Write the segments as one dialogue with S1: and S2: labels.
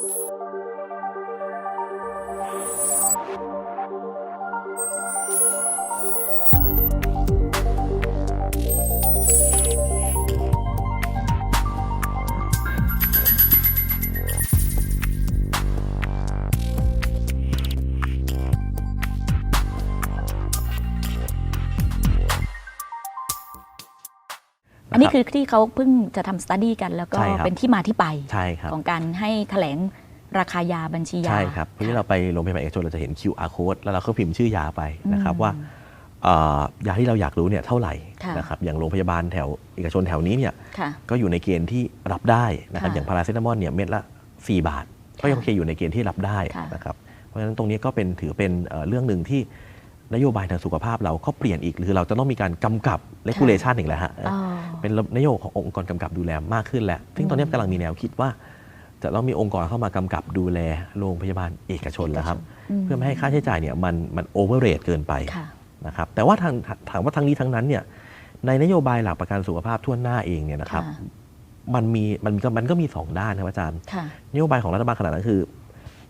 S1: Música อันนี้คือที่เขาเพิ่งจะทำสต u d ดี้กันแล้วก็
S2: ใช่ครับ
S1: เป็นที่มาที่ไป
S2: ใช่ครับ
S1: ของการให้แถลงราคายาบัญชียา
S2: ใช่ครับทีนี้เราไปโรงพยาบาลเอกชนเราจะเห็น QR code แล้วเราก็พิมพ์ชื่อยาไปนะครับ
S1: อืม
S2: ว่าเอ่อยาที่เราอยากรู้เนี่ยเท่าไหร่
S1: ค่ะ
S2: นะครับอย่างโรงพยาบาลแถวเอกชนแถวนี้เนี่ย
S1: ค่ะ
S2: ก็อยู่ในเกณฑ์ที่รับได้นะครับ
S1: ค่ะ
S2: อย่างพาราเซตามอลเนี่ยเม็ดละ 4 บาท ก็ยังโอเคอยู่ในเกณฑ์ที่รับได้
S1: ค่ะ
S2: นะครับเพราะฉะนั้นตรงนี้ก็เป็นถือเป็นเอ่อเรื่องหนึ่งที่ นโยบายทางสุขภาพเราก็เปลี่ยนอีกหรือเราจะต้องมีการกำกับเลกูเลชันอีกแล้วฮะ
S1: อ๋อ
S2: เป็นนโยบายขององค์กรกำกับดูแลมากขึ้นแล้วซึ่งตอนนี้กำลังมีแนวคิดว่า จะต้องมีองค์กรเข้ามากำกับดูแลโรงพยาบาลเอกชนแล้วครับ
S1: ม
S2: เพื่อไม่ให้ค่าใช้จ่ายเนี่ยมันมันโอเวอร์เรทเกินไป
S1: ค่ะ
S2: นะครับแต่ว่าทางถามว่าทั้งนี้ทั้งนั้นเนี่ยในนโยบายหลักประกันสุขภาพทั่วหน้าเองเนี่ยนะครับ
S1: ค่ะ
S2: มันมีมันก็มันก็มีสองด้านครับอาจารย์
S1: ค่ะ
S2: นโยบายของรัฐบาลขนาดนั้นคือ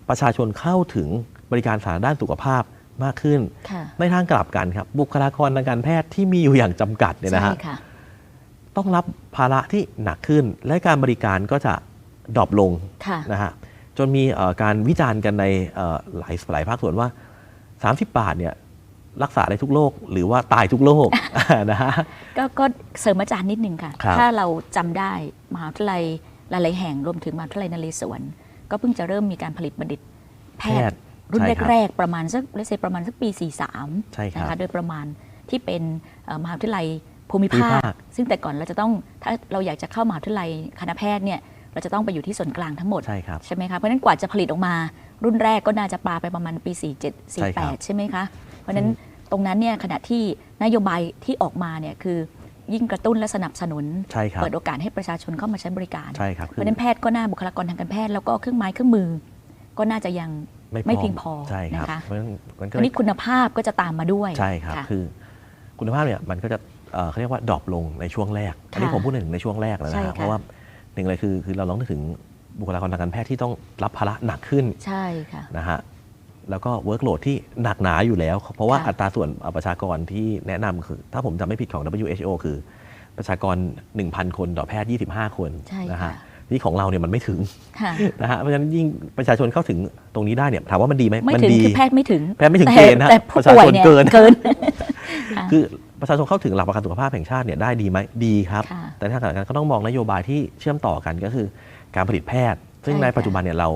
S2: ประชาชนเข้าถึงบริการสาธารณด้านสุขภาพ มากขึ้น
S1: ค่ะ
S2: ในทางกลับกันครับ บุคลากรทางการแพทย์ที่มีอยู่อย่างจำกัดเนี่ยนะ
S1: ใช่
S2: ฮะ
S1: ค่ะ
S2: ต้องรับภาระที่หนักขึ้น และการบริการก็จะดรอปลง
S1: ค่ะ
S2: นะฮะจนมีเอ่อการวิจารณ์กันในเอ่อหลายหลายภาคส่วนว่า 30 บาทเนี่ยรักษาได้ทุกโรคหรือว่าตายทุกโรคนะฮะ
S1: ก็ก็เสริมอาจารย์นิดนึงค่ะ
S2: ครับ
S1: ถ้าเราจำได้มหาวิทยาลัยหลายๆแห่งรวมถึงมหาวิทยาลัยนเรศวรก็เพิ่งจะเริ่มมีการผลิตบัณฑิตแพทย์ รุ่น
S2: ใช่ครับ
S1: แรกๆประมาณสักเลเซประมาณสักปี 43
S2: ใช่ครับ
S1: นะคะโดยประมาณที่เป็นเอ่อมหาวิทยาลัยภูมิ
S2: ภูมิ
S1: ภา
S2: ภา
S1: ค
S2: ค
S1: ซึ่งแต่ก่อนเราจะต้องถ้าเราอยากจะเข้ามหาวิทยาลัยคณะแพทย์เนี่ยเราจะต้องไปอยู่ที่ส่วนกลางทั้งหมด
S2: ใช่ครับ
S1: ใช่ไหมคะเพราะฉะนั้นกว่าจะผลิตออกมา รุ่นแรกก็น่าจะปาไปประมาณปี 47
S2: ใช่ครับ
S1: 48 ใช่ไหมคะ เพราะฉะนั้นตรงนั้นเนี่ยขณะที่นโยบายที่ออกมาเนี่ยคือยิ่งกระตุ้นและสนับสนุน
S2: ใช่ครับ
S1: เปิดโอกาสให้ประชาชนเข้ามาใช้บริการ
S2: ใช่ครับ
S1: เพราะฉะนั้นแพทย์ก็น่าบุคลากรทางการแพทย์แล้วก็เครื่องไม้เครื่องมือ ก็น่าจะยัง ไม่เพียงพอ
S2: ใช่ครับ
S1: นะคะ
S2: เพราะฉะนั้นมันก็
S1: อันนี้คุณภาพก็จะตามมาด้วย
S2: ใช่ครับะ คือคุณภาพเนี่ยมันก็จะเอ่อเขาเรียกว่าดรอปลงในช่วงแรก อันนี้
S1: ค่ะ
S2: ผมพูดถึงในช่วงแรกแล้ว
S1: ใช่
S2: นะฮะ
S1: ค่ะ
S2: เพราะว่าหนึ่งเลยคือคือเราลองนึกถึงบุคลากรทางการแพทย์ที่ต้องรับภาระหนักขึ้น
S1: ใช่ค่ะ
S2: นะฮะแล้วก็เวิร์กโหลดที่หนักหนาอยู่แล้ว เพราะว่า
S1: ค่ะ
S2: อัตราส่วนประชากรที่แนะนำคือ ถ้าผมจำไม่ผิดของ WHO คือ ประชากร 1,000 คนต่อแพทย์ 25 คน
S1: ใช่
S2: นะ
S1: ค่ะ
S2: ฮะ นี่ของเราเนี่ยมันไม่ถึง
S1: ค่ะ
S2: นะฮะเพราะฉะนั้นยิ่งประชาชนเข้าถึงตรงนี้ได้เนี่ยถามว่ามันดีไหม
S1: ไม่
S2: มั
S1: ถึง
S2: ดี
S1: คือแพทย์ไม่ถึง
S2: แพทย์ไม่ถึง
S1: แต่
S2: เกณฑ์นะ
S1: แต่ผู้
S2: ประชา
S1: ป่วย
S2: ชน
S1: เนี่ย
S2: เกิน
S1: เกินค่ะ
S2: คือประชาชนเข้าถึงหลักประกันสุขภาพแห่งชาติเนี่ยได้ดีไหมดีครับ
S1: ค่ะ
S2: แต่ในทางกลับกันก็ต้องมองนโยบายที่เชื่อมต่อกันก็คือ การผลิตแพทย์ ซึ่ง
S1: ใช่
S2: ใน
S1: ค่ะ
S2: ปัจจุบันเนี่ยเรา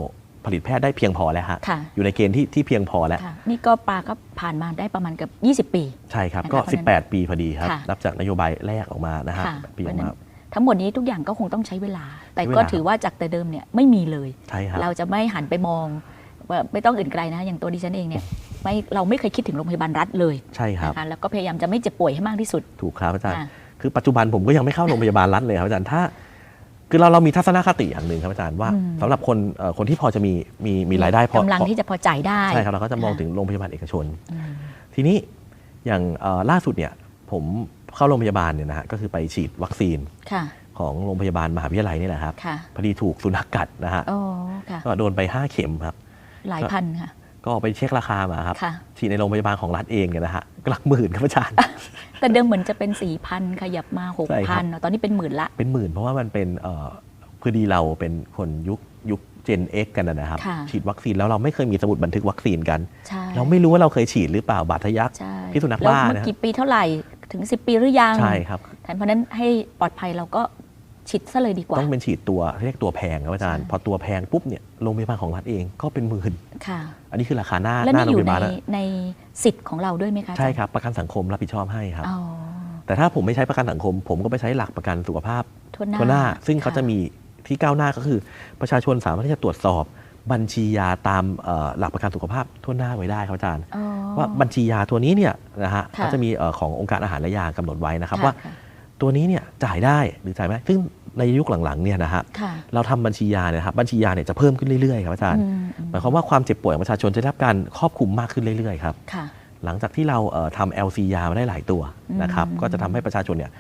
S2: ผลิตแพทย์ได้เพียงพอแล้วฮะ
S1: ค่ะ
S2: อยู่ในเกณฑ์ที่ที่เพียงพอแล้ว
S1: ค่ะนี่ก็ปาก็ผ่านมาได้ประมาณเกือบ 20 ปี
S2: ใช่ครับ
S1: นะคะ
S2: ก็
S1: เพราะฉะนั้น
S2: 18 ปีพอดีครับ
S1: ค่ะ
S2: นับจากนโยบายแรกออกมานะฮะ
S1: ค่ะ
S2: ปี
S1: เพ
S2: ออ
S1: ราะ
S2: ก
S1: ฉะนั้
S2: มาน
S1: ทั้งหมดนี้ทุกอย่างก็คงต้องใช้เวลา แต่
S2: ใช้เวลา
S1: ก็ถือว่าจากแต่เดิมเนี่ยไม่มีเลย
S2: ใช่ครับ
S1: เราจะไม่หันไปมองว่าไม่ต้องอื่นไกลนะ อย่างตัวดิฉันเองเนี่ยไม่เราไม่เคยคิดถึงโรงพยาบาลรัฐเลย
S2: ใช่ครับ
S1: นะคะแล้วก็พยายามจะไม่เจ็บป่วยให้มากที่สุด
S2: ถูกครับอาจารย์
S1: ค่ะ
S2: คือปัจจุบันผมก็ยังไม่เข้าโรงพยาบาลรัฐเลยครับอาจารย์ถ้า คือเราเรามีทัศนคติอย่างหนึ่งครับอาจารย์ว่า
S1: อืม
S2: สำหรับคนเอ่อคนที่พอจะมีมีมีรายได้พอกำ
S1: ลัง
S2: พอ
S1: ที่จะพอจ่ายได้
S2: ใช่ครับเราก็จะมองถึงโรงพยาบาลเอกชน
S1: อืม
S2: ทีนี้อย่างเอ่อล่าสุดเนี่ยผม เข้าโรงพยาบาลเนี่ยนะฮะก็คือไปฉีดวัคซีน
S1: ค่ะ
S2: ของโรงพยาบาลมหาวิทยาลัยนี่แหละครับ
S1: ค่ะ
S2: พอดีถูกสุนัขกัดนะฮะ
S1: อ๋อค่ะ
S2: ก็โดนไป 5 เข็มครับ
S1: หลายพันค่ะ
S2: ก็ไปเช็คราคามาครับ
S1: ค่ะ
S2: ฉีดในโรงพยาบาลของรัฐเองเนี่ยนะฮะหลักหมื่นครับอาจารย์
S1: แต่เดิมเหมือนจะเป็นสี่พันขยับมาหก
S2: ใช่ครั
S1: พัน
S2: บ
S1: ตอนนี้เป็นหมื่นละ
S2: เป็นหมื่นเพราะว่ามันเป็นเอ่อพอดีเราเป็นคนยุคยุคเจน X กันนะครับ
S1: ค่ะ
S2: ฉีดวัคซีนแล้วเราไม่เคยมีสมุดบันทึกวัคซีนกัน
S1: ใช่
S2: เราไม่รู้ว่าเราเคยฉีดหรือเปล่าบาดทะยัก
S1: ใช่
S2: พิษสุนัข
S1: แล้ว
S2: บ้า
S1: เมื่อ
S2: นะ
S1: กี่ปีเท่าไหร่ถึง 10 ปีหรือยัง
S2: ใช่ครับ
S1: แทนเพราะฉะนั้นให้ปลอดภัยเราก็ฉีดซะเลยดีกว่า
S2: ต้องเป็นฉีดตัวเรียกตัวแพงครับอาจารย์
S1: ใช่
S2: พอตัวแพงปุ๊บเนี่ยโรงพยาบาลของรัฐเองก็เป็นหมื่น
S1: ค่ะ
S2: อันนี้คือราคาหน้า
S1: แล้ว
S2: หน้า
S1: นี่
S2: โร
S1: อง
S2: พ
S1: ยู่
S2: ยา
S1: ใน
S2: บาลแล้ว
S1: ในสิทธิ์ของเราด้วยไหมคะ
S2: ใช่ครับประกันสังคมรับผิดชอบให้ครับ
S1: อ๋อ
S2: แต่ถ้าผมไม่ใช้ประกันสังคม ผมก็ไปใช้หลักประกันสุขภาพ
S1: ทั่วหน้า
S2: ทั่วหน้าซึ่งเขา
S1: ค่
S2: จะมีที่ก้าวหน้าก็คือ ประชาชนสามารถที่จะตรวจสอบบัญชียาตามเอ่อหลักประกันสุขภาพทั่วหน้าไว้ได้ครับอาจารย์
S1: อ๋อ
S2: ว่าบัญชียาตัวนี้เนี่ยนะฮะ
S1: ค่ะ
S2: เขาจะมีเอ่อขององค์การอาหารและยากำหนดไว้นะครับ
S1: ค่ะ
S2: ว่า
S1: ค่ะ
S2: ตัวนี้เนี่ยจ่ายได้หรือจ่ายไม่ได้ซึ่งในยุคหลังๆเนี่ยนะฮะ
S1: ค่ะ
S2: เราทำบัญชียาเนี่ยนะครับบัญชียาเนี่ยจะเพิ่มขึ้นเรื่อยๆครับอาจารย์
S1: อืมอืม
S2: หมายความว่าความเจ็บป่วยของประชาชนจะได้รับการครอบคลุมมากขึ้นเรื่อยๆครับ
S1: ค่ะ
S2: หลังจากที่เราเอ่อทำ LC ยามาได้หลายตัวนะครับ
S1: อืม
S2: ก็จะทำให้ประชาชนเนี่ย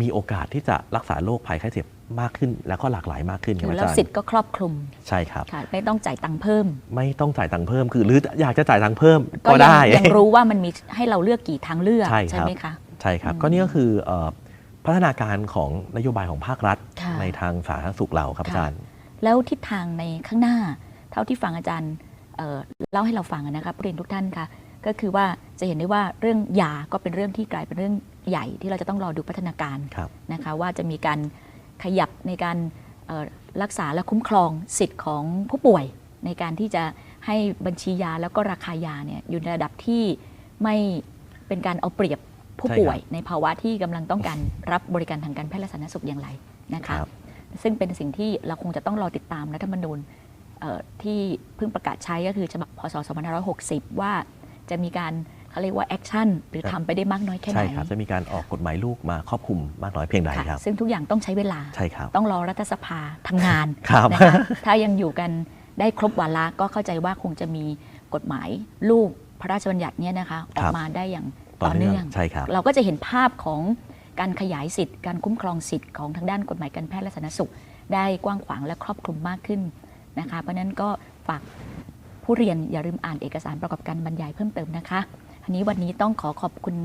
S2: มีโอกาสที่จะรักษาโรคภัยไข้เจ็บมากขึ้น แล้วก็หลากหลายมากขึ้นค
S1: คื
S2: รับ
S1: อ
S2: อา
S1: แล้ว
S2: จารย์
S1: สิทธิ์ก็ครอบคลุม
S2: ใช่ครับ
S1: ค่ะไม่ต้องจ่ายตังค์เพิ่ม
S2: ไม่ต้องจ่ายตังค์เพิ่มคือหรืออยากจะจ่ายตังค์เพิ่ม
S1: ก็
S2: ก็
S1: ยัง
S2: ได้
S1: ยังรู้ว่ามันมีให้เราเลือกกี่ทางเลือก
S2: ใช่ครับ
S1: ไหมคะ
S2: ใช่ครับ
S1: อืม
S2: ก็นี่ก็คือเอ่อพัฒนาการของนโยบายของภาครัฐ
S1: ค่ะ
S2: ในทางสาธารณสุขเราครับ
S1: ค่ะ
S2: อาจารย์
S1: แล้วทิศทางในข้างหน้า เท่าที่ฟังอาจารย์เอ่อเล่าให้เราฟังนะคะผู้เรียนทุกท่านคะก็คือว่าจะเห็นได้ว่าเรื่องยาก็เป็นเรื่องที่กลายเป็นเรื่อง ใหญ่ที่เราจะต้องรอดูพัฒนาการ
S2: ครับ
S1: นะคะว่าจะมีการขยับในการเอ่อรักษาและคุ้มครองสิทธิ์ของผู้ป่วย ในการที่จะให้บัญชียาแล้วก็ราคายาเนี่ยอยู่ในระดับที่ไม่เป็นการเอาเปรียบผู้ป่วย ในภาวะที่กำลังต้องการรับบริการทางการแพทย์และสาธารณสุขอย่างไรนะคะ
S2: ครับ
S1: ซึ่งเป็นสิ่งที่เราคงจะต้องรอติดตามรัฐธรรมนูญเอ่อที่เพิ่งประกาศใช้ก็คือฉบับพศ2560 ว่าจะมีการ เขาเรียกว่าแอคชั่นหรือ
S2: ครับ
S1: ทำไปได้มากน้อยแค่ไหน
S2: ใช่ครับจะมีการออกกฎหมายลูกมาครอบคลุมมากน้อยเพียงใด
S1: ค่ะ
S2: ครับ
S1: ซึ่งทุกอย่างต้องใช้เวลา
S2: ใช่ครับ
S1: ต้องรอรัฐสภาทำงาน
S2: ครับ
S1: นะคะถ้ายังอยู่กันได้ครบวาระก็เข้าใจว่าคงจะมีกฎหมายลูกพระราชบัญญัติเนี่ยนะคะออกมาได้อย่างต่อเนื่อง
S2: ใช่ครับ
S1: เราก็จะเห็นภาพของการขยายสิทธิ์การคุ้มครองสิทธิ์ของทางด้านกฎหมายการแพทย์และสาธารณสุข ได้กว้างขวางและครอบคลุมมากขึ้นนะคะ เพราะฉะนั้นก็ฝากผู้เรียนอย่าลืมอ่านเอกสารประกอบการบรรยายเพิ่มเติมนะคะ อันนี้วันนี้ต้องขอขอบคุณ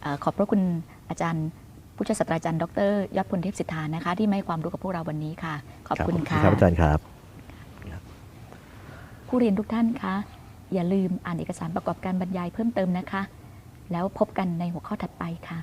S1: เออขอบพระคุณอาจารย์ผู้ช่วยศาสตราจารย์ดรยอดพลเทพสิทธานะคะ ที่มาให้ความรู้กับพวกเราวันนี้ค่ะ ขอบคุณค่ะ
S2: ครับอาจารย์ครับ
S1: ผู้เรียนทุกท่านคะอย่าลืมอ่านเอกสารประกอบการบรรยายเพิ่มเติมนะคะ แล้วพบกันในหัวข้อถัดไปค่ะ